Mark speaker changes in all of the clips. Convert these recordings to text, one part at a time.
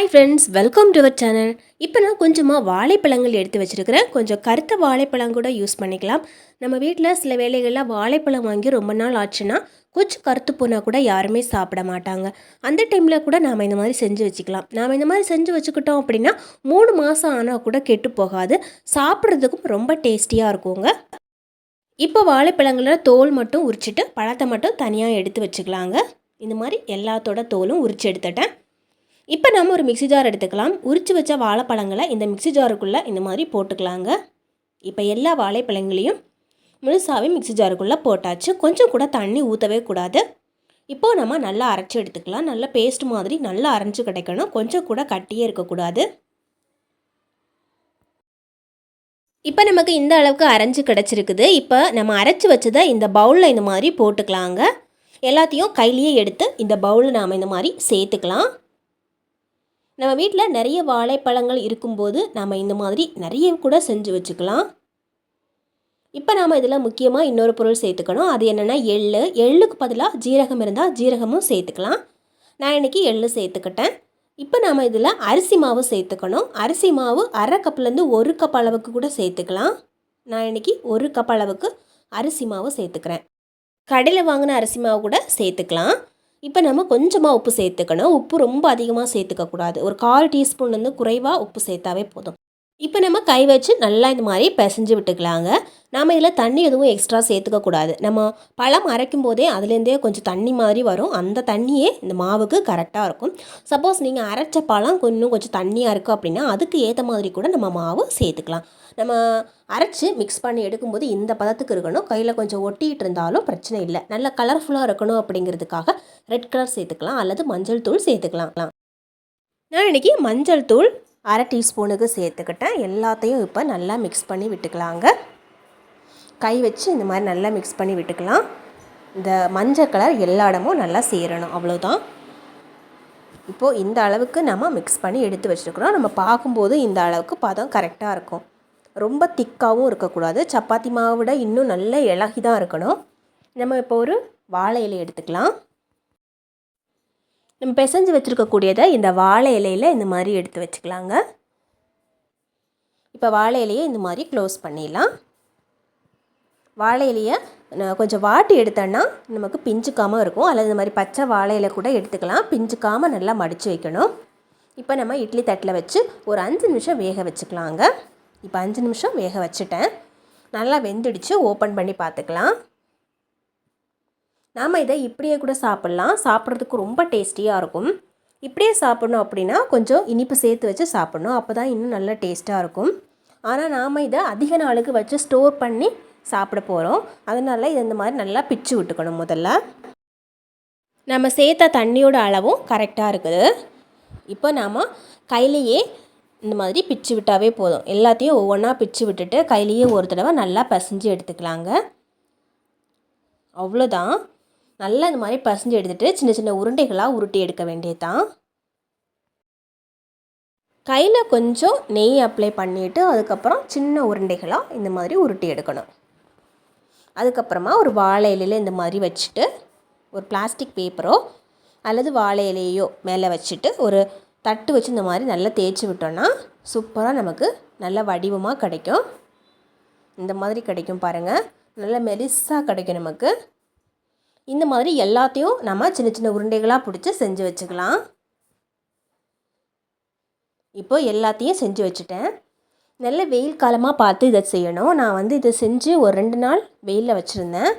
Speaker 1: Hi friends welcome to our channel இப்போ நான் கொஞ்சமாக வாழைப்பழங்கள் எடுத்து வச்சுருக்கிறேன். கொஞ்சம் கருத்த வாழைப்பழம் கூட யூஸ் பண்ணிக்கலாம். நம்ம வீட்டில் சில வேலைகளில் வாழைப்பழம் வாங்கி ரொம்ப நாள் ஆச்சுன்னா கொஞ்சம் கருத்து போனால் கூட யாருமே சாப்பிட மாட்டாங்க. அந்த டைமில் கூட நாம் இந்த மாதிரி செஞ்சு வச்சுக்கலாம். நாம் இந்த மாதிரி செஞ்சு வச்சுக்கிட்டோம் அப்படின்னா மூணு மாதம் ஆனால் கூட கெட்டு போகாது. சாப்பிட்றதுக்கும் ரொம்ப டேஸ்டியாக இருக்குங்க. இப்போ வாழைப்பழங்களில் தோல் மட்டும் உரிச்சிட்டு பழத்தை மட்டும் தனியாக எடுத்து வச்சுக்கலாங்க. இந்த மாதிரி எல்லாத்தோட தோலும் உரிச்சு எடுத்துட்டேன். இப்போ நம்ம ஒரு மிக்ஸி ஜார் எடுத்துக்கலாம். உரிச்சு வச்ச வாழைப்பழங்களை இந்த மிக்ஸி ஜாருக்குள்ளே இந்த மாதிரி போட்டுக்கலாங்க. இப்போ எல்லா வாழைப்பழங்களையும் முழுசாகவே மிக்ஸி ஜாருக்குள்ளே போட்டாச்சு. கொஞ்சம் கூட தண்ணி ஊற்றவே கூடாது. இப்போது நம்ம நல்லா அரைச்சி எடுத்துக்கலாம். நல்ல பேஸ்ட் மாதிரி நல்லா அரைஞ்சு கிடைக்கணும். கொஞ்சம் கூட கட்டியே இருக்கக்கூடாது இப்போ நமக்கு இந்த அளவுக்கு அரைஞ்சு கிடச்சிருக்குது. இப்போ நம்ம அரைச்சி வச்சதை இந்த பவுலில் இந்த மாதிரி போட்டுக்கலாங்க. எல்லாத்தையும் கையிலேயே எடுத்து இந்த பவுலில் நாம் இந்த மாதிரி சேர்த்துக்கலாம். நம்ம வீட்டில் நிறைய வாழைப்பழங்கள் இருக்கும்போது நம்ம இந்த மாதிரி நிறைய கூட செஞ்சு வச்சுக்கலாம். இப்போ நாம் இதில் முக்கியமாக இன்னொரு பொருள் சேர்த்துக்கணும். அது என்னென்னா எள் எள்ளுக்கு பதிலாக ஜீரகம் இருந்தால் ஜீரகமும் சேர்த்துக்கலாம். நான் இன்றைக்கி எள்ளு சேர்த்துக்கிட்டேன். இப்போ நாம் இதில் அரிசி மாவு சேர்த்துக்கணும். அரிசி மாவு அரை கப்லேருந்து ஒரு கப் அளவுக்கு கூட சேர்த்துக்கலாம். நான் இன்றைக்கி ஒரு கப் அளவுக்கு அரிசி மாவு சேர்த்துக்கிறேன். கடையில் வாங்கின அரிசி மாவு கூட சேர்த்துக்கலாம். இப்போ நம்ம கொஞ்சமாக உப்பு சேர்த்துக்கணும். உப்பு ரொம்ப அதிகமாக சேர்த்துக்கக்கூடாது ஒரு கால் டீஸ்பூன்லேருந்து குறைவாக உப்பு சேர்த்தாவே போதும். இப்போ நம்ம கை வச்சு நல்லா இந்த மாதிரி பிசைஞ்சு விட்டுக்கலாங்க. நாம் இதில் தண்ணி எதுவும் எக்ஸ்ட்ரா சேர்த்துக்கக்கூடாது நம்ம பழம் அரைக்கும் போதே அதுலேருந்தே கொஞ்சம் தண்ணி மாதிரி வரும். அந்த தண்ணியே இந்த மாவுக்கு கரெக்டாக இருக்கும். சப்போஸ் நீங்கள் அரைச்ச பழம் இன்னும் கொஞ்சம் தண்ணியாக இருக்குது அப்படின்னா அதுக்கு ஏற்ற மாதிரி கூட நம்ம மாவு சேர்த்துக்கலாம். நம்ம அரைச்சி மிக்ஸ் பண்ணி எடுக்கும்போது இந்த பதத்துக்கு இருக்கணும். கையில் கொஞ்சம் ஒட்டிகிட்டு இருந்தாலும் பிரச்சனை இல்லை. நல்ல கலர்ஃபுல்லாக இருக்கணும் அப்படிங்கிறதுக்காக ரெட் கலர் சேர்த்துக்கலாம் அல்லது மஞ்சள் தூள் சேர்த்துக்கலாம். நான் இன்றைக்கி மஞ்சள் தூள் அரை டீஸ்பூனுக்கு சேர்த்துக்கிட்டேன். எல்லாத்தையும் இப்போ நல்லா மிக்ஸ் பண்ணி விட்டுக்கலாங்க. கை வச்சு இந்த மாதிரி நல்லா மிக்ஸ் பண்ணி விட்டுக்கலாம். இந்த மஞ்சள் கலர் எல்லா இடமும் நல்லா சேரணும் அவ்வளோதான் இப்போது இந்த அளவுக்கு நம்ம மிக்ஸ் பண்ணி எடுத்து வச்சுருக்குறோம். நம்ம பார்க்கும்போது இந்த அளவுக்கு பதம் கரெக்டாக இருக்கும். ரொம்ப திக்காகவும் இருக்கக்கூடாது. சப்பாத்தி மாவை விட இன்னும் நல்ல இலகி தான் இருக்கணும். நம்ம இப்போ ஒரு வாழை இலை எடுத்துக்கலாம். நம்ம பிசைஞ்சு வச்சுருக்கக்கூடியதை இந்த வாழை இலையில் இந்த மாதிரி எடுத்து வச்சுக்கலாங்க. இப்போ வாழை இலையை இந்த மாதிரி க்ளோஸ் பண்ணிடலாம். வாழை இலையை கொஞ்சம் வாட்டி எடுத்தோன்னா நமக்கு பிஞ்சுக்காமல் இருக்கும். அல்லது இந்த மாதிரி பச்சை வாழை இலை கூட எடுத்துக்கலாம். பிஞ்சுக்காமல் நல்லா மடித்து வைக்கணும். இப்போ நம்ம இட்லி தட்டில் வச்சு ஒரு அஞ்சு நிமிஷம் வேக வச்சுக்கலாங்க. இப்போ அஞ்சு நிமிஷம் வேக வச்சுட்டேன். நல்லா வெந்துடுச்சு. ஓப்பன் பண்ணி பார்த்துக்கலாம். நாம் இதை இப்படியே கூட சாப்பிட்லாம். சாப்பிட்றதுக்கு ரொம்ப டேஸ்டியாக இருக்கும். இப்படியே சாப்பிட்ணும் அப்படின்னா கொஞ்சம் இனிப்பு சேர்த்து வச்சு சாப்பிட்ணும். அப்போ தான் இன்னும் நல்லா டேஸ்ட்டாக இருக்கும். ஆனால் நாம் இதை அதிக நாளுக்கு வச்சு ஸ்டோர் பண்ணி சாப்பிட போகிறோம் அதனால் இதை இந்த மாதிரி நல்லா பிச்சு விட்டுக்கணும் முதல்ல. நம்ம சேர்த்த தண்ணியோட அளவும் கரெக்டாக இருக்குது. இப்போ நாம் கையிலையே இந்த மாதிரி பிச்சு விட்டாவே போதும். எல்லாத்தையும் ஒவ்வொன்றா பிச்சு விட்டுட்டு கையிலேயே ஒரு தடவை நல்லா பசைஞ்சு எடுத்துக்கலாங்க. அவ்வளோதான் நல்லா இந்த மாதிரி பசஞ்சு எடுத்துகிட்டு சின்ன சின்ன உருண்டைகளாக உருட்டி எடுக்க வேண்டியது தான் கையில் கொஞ்சம் நெய் அப்ளை பண்ணிவிட்டு அதுக்கப்புறம் சின்ன உருண்டைகளாக இந்த மாதிரி உருட்டி எடுக்கணும். அதுக்கப்புறமா ஒரு வாழை இலையில் இந்த மாதிரி வச்சுட்டு ஒரு பிளாஸ்டிக் பேப்பரோ அல்லது வாழை இலையோ மேலே வச்சுட்டு ஒரு தட்டு வச்சு இந்த மாதிரி நல்லா தேய்ச்சி விட்டோன்னா சூப்பராக நமக்கு நல்ல வடிவமாக கிடைக்கும். இந்த மாதிரி கிடைக்கும் பாருங்கள் நல்ல மெலிசாக கிடைக்கும் நமக்கு. இந்த மாதிரி எல்லாத்தையும் நம்ம சின்ன சின்ன உருண்டைகளாக பிடிச்சி செஞ்சு வச்சுக்கலாம். இப்போ எல்லாத்தையும் செஞ்சு வச்சுட்டேன். நல்ல வெயில் காலமாக பார்த்து இதை செய்யணும். நான் வந்து இதை செஞ்சு ஒரு ரெண்டு நாள் வெயிலில் வச்சுருந்தேன்.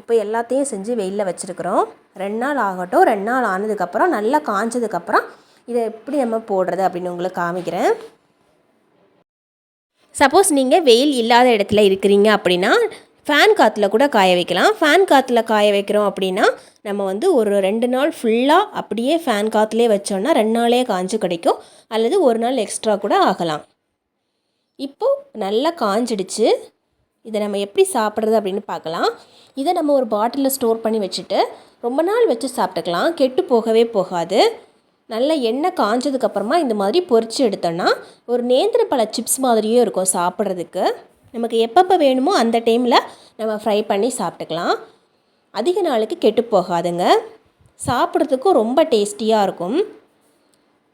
Speaker 1: இப்போ எல்லாத்தையும் செஞ்சு வெயிலில் வச்சுருக்குறோம். ரெண்டு நாள் ஆகட்டும். ரெண்டு நாள் ஆனதுக்கப்புறம் நல்லா காஞ்சதுக்கப்புறம் இதை எப்படி நம்ம போடுறது அப்படின்னு உங்களுக்கு காமிக்கிறேன். சப்போஸ் நீங்கள் வெயில் இல்லாத இடத்துல இருக்கிறீங்க அப்படின்னா ஃபேன் காற்றுல கூட காய வைக்கலாம். ஃபேன் காற்றுல காய வைக்கிறோம் அப்படின்னா நம்ம வந்து ஒரு ரெண்டு நாள் ஃபுல்லாக அப்படியே ஃபேன் காற்றுலேயே வச்சோன்னா ரெண்டு நாளே காஞ்சு கிடைக்கும். அல்லது ஒரு நாள் எக்ஸ்ட்ரா கூட ஆகலாம். இப்போது நல்லா காஞ்சிடுச்சு. இதை நம்ம எப்படி சாப்பிட்றது அப்படின்னு பார்க்கலாம். இதை நம்ம ஒரு பாட்டிலில் ஸ்டோர் பண்ணி வச்சுட்டு ரொம்ப நாள் வச்சு சாப்பிட்டுக்கலாம். கெட்டு போகவே போகாது. நல்ல எண்ணெய் காஞ்சதுக்கப்புறமா இந்த மாதிரி பொறிச்சு எடுத்தோன்னா ஒரு நேந்திர பழ சிப்ஸ் மாதிரியும் இருக்கும் சாப்பிட்றதுக்கு. நமக்கு எப்பப்போ வேணுமோ அந்த டைமில் நம்ம ஃப்ரை பண்ணி சாப்பிட்டுக்கலாம். அதிக நாளுக்கு கெட்டு போகாதுங்க. சாப்பிட்றதுக்கும் ரொம்ப டேஸ்டியாக இருக்கும்.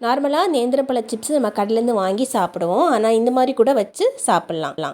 Speaker 1: நார்மலாக நேந்திரப்பழ சிப்ஸ் நம்ம கடையிலேருந்து வாங்கி சாப்பிடுவோம். ஆனால் இந்த மாதிரி கூட வச்சு சாப்பிட்லாம்.